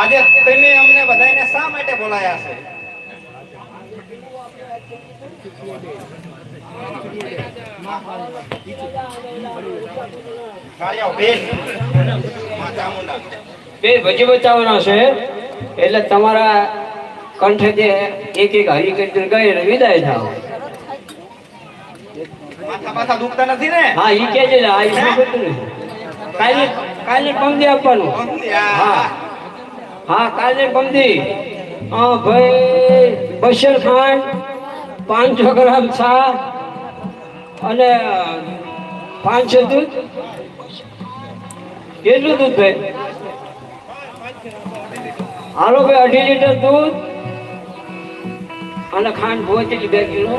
આજે તમે અમને બધાને શા માટે બોલાયા છે? બે ભજી બચાવવાના છે. એટલે તમારા કંઠે જે એક એક હરી કીર્તન અને વિદાય થાવ. માથા માથા દુખતા નથી ને? હા ઈ કે છે કાલે કાલે પંક્તિ આપવાનું. હા. હા કાલે પમદી હા, ભાઈ, બશર ખાંડ પાંચસો ગ્રામ ચા અને પાંચસો દૂધ. કેટલું દૂધ, ભાઈ? હાલો, ભાઈ, અઢી લીટર દૂધ અને ખાંડ ભોજેલી બે કિલો.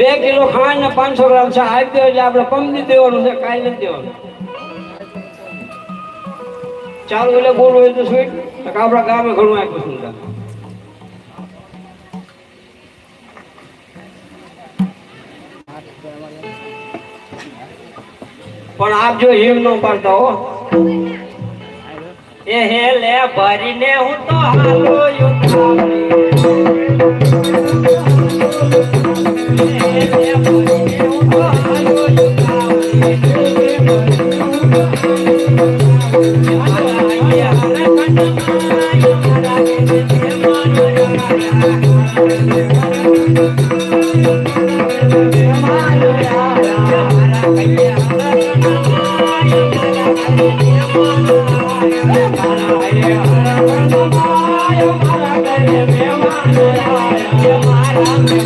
બે કિલો ખાંડ ને પાંચસો ગ્રામ ચા આપી દો એટલે આપણે પંપી દેવાનું છે કાંઈ નથી દેવાનું. ચાલો એટલે બોલવું હોય તો સ્વીટ આપણા ગામે ઘણું આપ્યું સુંદર પણ આપ જો હિમ ન પાડતા હો. એ હેલે ભરીને હું તો હાલો યુદ્ધાવલી.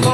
ઓ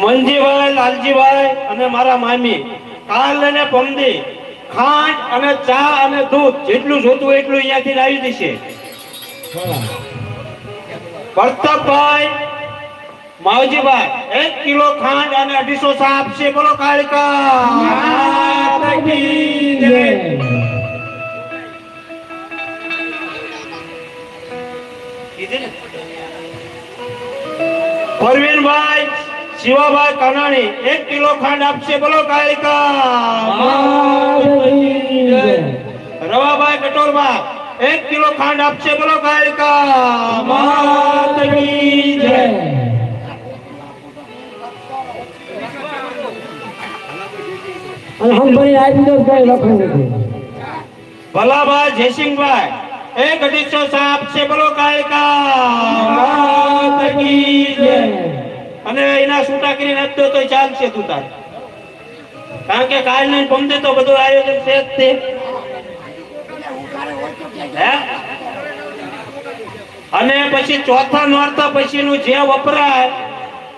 મનજીભાઈ લાલજીભાઈ અને મારા મામી કાલ અને પમદી ખાંડ અને ચા અને દૂધ જેટલું જોતું એટલું અહીંયાથી લાવી દેશે. પ્રતાપભાઈ, માવજીભાઈ, એક કિલો ખાંડ અને અઢીસો ચા આપશે બોલો, કાળકા. પરવીનભાઈ, શિવાભાઈ કાનાણી, એક કિલો ખાંડ આપશે. બોલો કાલિકા કટોરભાઈ એક કિલો ખાંડ આપશે બોલો કાલિકા માતની જય. અને આજ તો કઈ લખવું ભલાભાઈ જયસિંહભાઈ એક અઢીસો ચા આપશે બોલો કાલિકા માત જય. અને એના છૂટા કરીને આપતો તો ચાલશે તું તાર. કારણ કે કાલ ને પમદે તો બધું આયોજન છે જ તે. હે? અને પછી ચોથા નોરતા પછીનું જે વપરાય,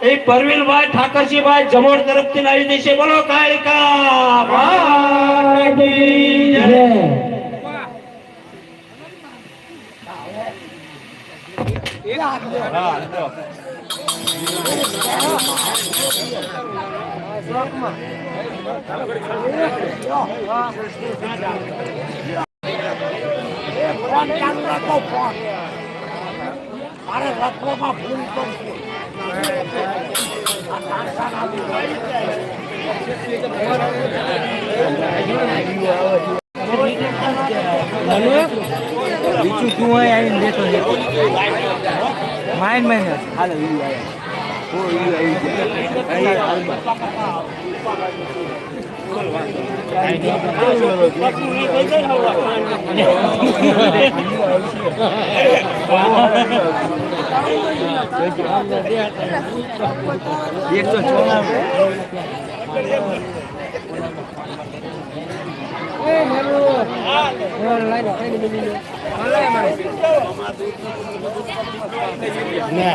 એ પરવીનભાઈ ઠાકરજીભાઈ જમોડ તરફથી લાવી દેશે બોલો કાલિકા માત ભૂલ જય. બીજું તું અહીં આવીને લેતો લેતો માઇન માઇન હાલ ઈ આવ્યા આવી ગયા એકસો છ ના